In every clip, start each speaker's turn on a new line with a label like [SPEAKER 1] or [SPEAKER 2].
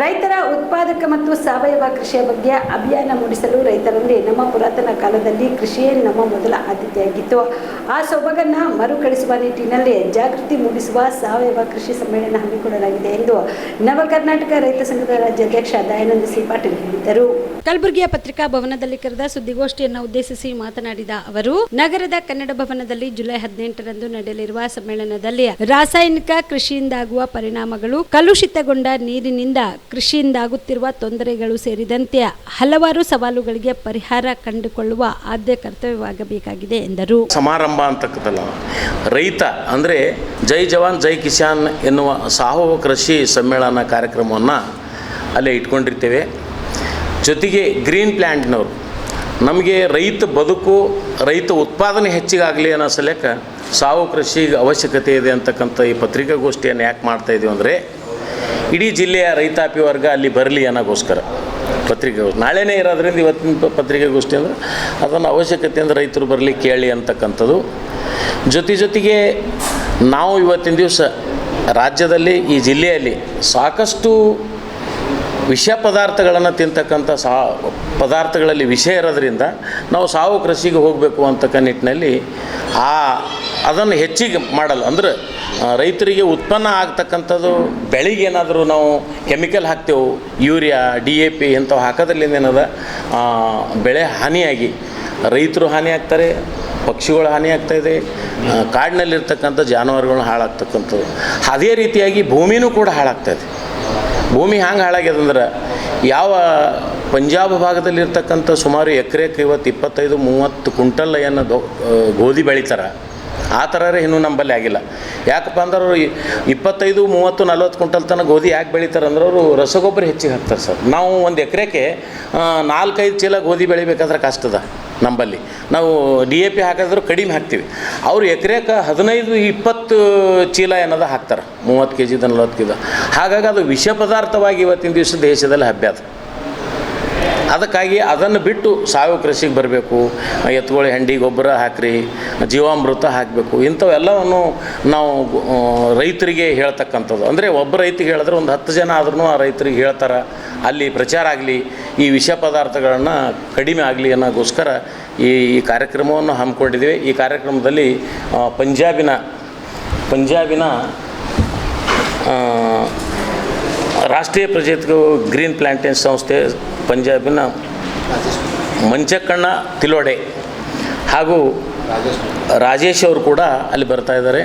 [SPEAKER 1] ರೈತರ ಉತ್ಪಾದಕ ಮತ್ತು ಸಾವಯವ ಕೃಷಿಯ ಬಗ್ಗೆ ಅಭಿಯಾನ ಮೂಡಿಸಲು ರೈತರಲ್ಲಿ ನಮ್ಮ ಪುರಾತನ ಕಾಲದಲ್ಲಿ ಕೃಷಿಯೇ ನಮ್ಮ ಮೊದಲ ಆದ್ಯತೆಯಾಗಿತ್ತು. ಆ ಸೊಬಗನ್ನ ಮರುಕಳಿಸುವ ನಿಟ್ಟಿನಲ್ಲಿ ಜಾಗೃತಿ ಮೂಡಿಸುವ ಸಾವಯವ ಕೃಷಿ ಸಮ್ಮೇಳನ ಹಮ್ಮಿಕೊಳ್ಳಲಾಗಿದೆ ಎಂದು ನವ ಕರ್ನಾಟಕ ರೈತ ಸಂಘದ ರಾಜ್ಯಾಧ್ಯಕ್ಷ ದಯಾನಂದ ಸಿ ಪಾಟೀಲ್ ಹೇಳಿದರು. ಕಲಬುರಗಿಯ ಪತ್ರಿಕಾ ಭವನದಲ್ಲಿ ಕರೆದ ಸುದ್ದಿಗೋಷ್ಠಿಯನ್ನು ಉದ್ದೇಶಿಸಿ ಮಾತನಾಡಿದ ಅವರು, ನಗರದ ಕನ್ನಡ ಭವನದಲ್ಲಿ ಜುಲೈ ಹದಿನೆಂಟರಂದು ನಡೆಯಲಿರುವ ಸಮ್ಮೇಳನದಲ್ಲಿ ರಾಸಾಯನಿಕ ಕೃಷಿಯಿಂದಾಗುವ ಪರಿಣಾಮಗಳು ಕಲುಷಿತಗೊಂಡ ನೀರಿನಿಂದ ಕೃಷಿಯಿಂದಾಗುತ್ತಿರುವ ತೊಂದರೆಗಳು ಸೇರಿದಂತೆ ಹಲವಾರು ಸವಾಲುಗಳಿಗೆ ಪರಿಹಾರ ಕಂಡುಕೊಳ್ಳುವ ಆದ್ಯ ಕರ್ತವ್ಯವಾಗಬೇಕಾಗಿದೆ ಎಂದರು.
[SPEAKER 2] ಸಮಾರಂಭ ಅಂತಕ್ಕಂಥಲ್ಲ ರೈತ ಅಂದರೆ ಜೈ ಜವಾನ್, ಜೈ ಕಿಸಾನ್ ಎನ್ನುವ ಸಾವಯವ ಕೃಷಿ ಸಮ್ಮೇಳನ ಕಾರ್ಯಕ್ರಮವನ್ನು ಅಲ್ಲೇ ಇಟ್ಕೊಂಡಿರ್ತೇವೆ. ಜೊತೆಗೆ ಗ್ರೀನ್ ಪ್ಲ್ಯಾಂಟ್ನವರು ನಮಗೆ ರೈತ ಬದುಕು, ರೈತ ಉತ್ಪಾದನೆ ಹೆಚ್ಚಿಗಾಗಲಿ ಅನ್ನೋ ಸಲಕ್ಕ ಸಾವು ಕೃಷಿಗೆ ಅವಶ್ಯಕತೆ ಇದೆ ಅಂತಕ್ಕಂಥ ಈ ಪತ್ರಿಕಾಗೋಷ್ಠಿಯನ್ನು ಯಾಕೆ ಮಾಡ್ತಾ ಇದೀವಿ ಅಂದರೆ ಇಡೀ ಜಿಲ್ಲೆಯ ರೈತಾಪಿ ವರ್ಗ ಅಲ್ಲಿ ಬರಲಿ ಅನ್ನೋಕ್ಕೋಸ್ಕರ ಪತ್ರಿಕೆ ನಾಳೆನೇ ಇರೋದ್ರಿಂದ ಇವತ್ತಿನ ಪತ್ರಿಕೆಗೋಷ್ಠಿ ಪತ್ರಿಕಾಗೋಷ್ಠಿ ಅಂದರೆ ಅದನ್ನು ಅವಶ್ಯಕತೆ ಅಂದರೆ ರೈತರು ಬರಲಿ ಕೇಳಿ ಅಂತಕ್ಕಂಥದ್ದು. ಜೊತೆ ಜೊತೆಗೆ ನಾವು ಇವತ್ತಿನ ದಿವಸ ರಾಜ್ಯದಲ್ಲಿ ಈ ಜಿಲ್ಲೆಯಲ್ಲಿ ಸಾಕಷ್ಟು ವಿಷ ಪದಾರ್ಥಗಳನ್ನು ತಿಂತಕ್ಕಂಥ ಸಾ ಪದಾರ್ಥಗಳಲ್ಲಿ ವಿಷ ಇರೋದ್ರಿಂದ ನಾವು ಸಾವು ಕೃಷಿಗೆ ಹೋಗಬೇಕು ಅಂತಕ್ಕ ನಿಟ್ಟಿನಲ್ಲಿ ಆ ಅದನ್ನು ಹೆಚ್ಚಿಗೆ ಮಾಡಲ್ಲ. ಅಂದ್ರೆ ರೈತರಿಗೆ ಉತ್ಪನ್ನ ಆಗ್ತಕ್ಕಂಥದ್ದು ಬೆಳೆಗೆ ಏನಾದರೂ ನಾವು ಕೆಮಿಕಲ್ ಹಾಕ್ತೇವೆ ಯೂರಿಯಾ ಡಿ ಎ ಪಿ ಇಂಥವು ಹಾಕೋದ್ರಲ್ಲಿಂದ ಏನದ ಬೆಳೆ ಹಾನಿಯಾಗಿ ರೈತರು ಹಾನಿ ಆಗ್ತಾರೆ ಪಕ್ಷಿಗಳು ಹಾನಿ ಆಗ್ತಾ ಇದೆ ಆ, ಕಾಡಿನಲ್ಲಿರ್ತಕ್ಕಂಥ ಜಾನುವಾರುಗಳು ಹಾಳಾಗ್ತಕ್ಕಂಥದ್ದು ಅದೇ ರೀತಿಯಾಗಿ ಭೂಮಿನೂ ಕೂಡ ಹಾಳಾಗ್ತಾ ಇದೆ. ಭೂಮಿ ಹ್ಯಾಂಗೆ ಹಾಳಾಗ್ಯದಂದ್ರೆ ಯಾವ ಪಂಜಾಬ್ ಭಾಗದಲ್ಲಿರ್ತಕ್ಕಂಥ ಸುಮಾರು ಎಕರೆಕ್ಕೆ ಇವತ್ತು ಇಪ್ಪತ್ತೈದು ಮೂವತ್ತು ಕುಂಟಲ್ ಏನು ಗೋಧಿ ಬೆಳಿತಾರೆ ಆ ಥರರೇ ಇನ್ನೂ ನಂಬಲ್ಲಿ ಆಗಿಲ್ಲ. ಯಾಕಪ್ಪ ಅಂದ್ರೆ ಅವರು ಇಪ್ಪತ್ತೈದು, ಮೂವತ್ತು, ನಲ್ವತ್ತು ಕ್ವಿಂಟಲ್ ತನಕ ಗೋಧಿ ಯಾಕೆ ಬೆಳಿತಾರೆ ಅಂದ್ರೆ ಅವರು ರಸಗೊಬ್ಬರ ಹೆಚ್ಚಿಗೆ ಹಾಕ್ತಾರೆ ಸರ್. ನಾವು ಒಂದು ಎಕರೆಗೆ ನಾಲ್ಕೈದು ಚೀಲ ಗೋಧಿ ಬೆಳಿಬೇಕಾದ್ರೆ ಕಷ್ಟದ ನಂಬಲ್ಲಿ. ನಾವು ಡಿ ಎ ಪಿ ಹಾಕಿದ್ರು ಕಡಿಮೆ ಹಾಕ್ತೀವಿ. ಅವರು ಎಕರೆಗೆ ಹದಿನೈದು, ಇಪ್ಪತ್ತು ಚೀಲ ಏನದ ಹಾಕ್ತಾರೆ. ಮೂವತ್ತು ಕೆ ಜಿದ ನಲ್ವತ್ತು ಕೆ ಹಾಗಾಗಿ ಅದು ವಿಷ ಪದಾರ್ಥವಾಗಿ ಇವತ್ತಿನ ದಿವಸ ದೇಶದಲ್ಲಿ ಹಬ್ಬ ಅದು. ಅದಕ್ಕಾಗಿ ಅದನ್ನು ಬಿಟ್ಟು ಸಾವಯವ ಕೃಷಿಗೆ ಬರಬೇಕು ಎತ್ತುಗಳ ಹೆಂಡಿ, ಗೊಬ್ಬರ ಹಾಕ್ರಿ, ಜೀವಾಮೃತ ಹಾಕಬೇಕು ಇಂಥವೆಲ್ಲವನ್ನು ನಾವು ರೈತರಿಗೆ ಹೇಳ್ತಕ್ಕಂಥದ್ದು. ಅಂದರೆ ಒಬ್ಬ ರೈತಿಗೆ ಹೇಳಿದ್ರೆ ಒಂದು ಹತ್ತು ಜನ ಆದ್ರೂ ಆ ರೈತರಿಗೆ ಹೇಳ್ತಾರೆ, ಅಲ್ಲಿ ಪ್ರಚಾರ ಆಗಲಿ, ಈ ವಿಷ ಪದಾರ್ಥಗಳನ್ನು ಕಡಿಮೆ ಆಗಲಿ ಅನ್ನೋಗೋಸ್ಕರ ಈ ಈ ಕಾರ್ಯಕ್ರಮವನ್ನು ಹಮ್ಮಿಕೊಂಡಿದ್ದೀವಿ. ಈ ಕಾರ್ಯಕ್ರಮದಲ್ಲಿ ಪಂಜಾಬಿನ ಪಂಜಾಬಿನ ರಾಷ್ಟ್ರೀಯ ಪ್ರಜೆಗಳು ಗ್ರೀನ್ ಪ್ಲಾಂಟೇನ್ ಸಂಸ್ಥೆ ಪಂಜಾಬಿನ ಮಂಚಕ್ಕಣ್ಣ ತಿಲೋಡೆ ಹಾಗೂ ರಾಜೇಶ್ ಅವರು ಕೂಡ ಅಲ್ಲಿ ಬರ್ತಾ ಇದ್ದಾರೆ.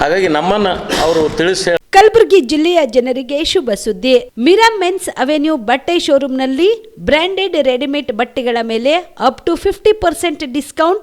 [SPEAKER 2] ಹಾಗಾಗಿ ನಮ್ಮನ್ನು ಅವರು ತಿಳಿಸಿ
[SPEAKER 1] ಕಲಬುರಗಿ ಜಿಲ್ಲೆಯ ಜನರಿಗೆ ಶುಭ ಸುದ್ದಿ. ಮಿರಾ ಮೆನ್ಸ್ ಅವೆನ್ಯೂ ಬಟ್ಟೆ ಶೋರೂಮ್ನಲ್ಲಿ ಬ್ರಾಂಡೆಡ್ ರೆಡಿಮೇಡ್ ಬಟ್ಟೆಗಳ ಮೇಲೆ up to fifty percent discount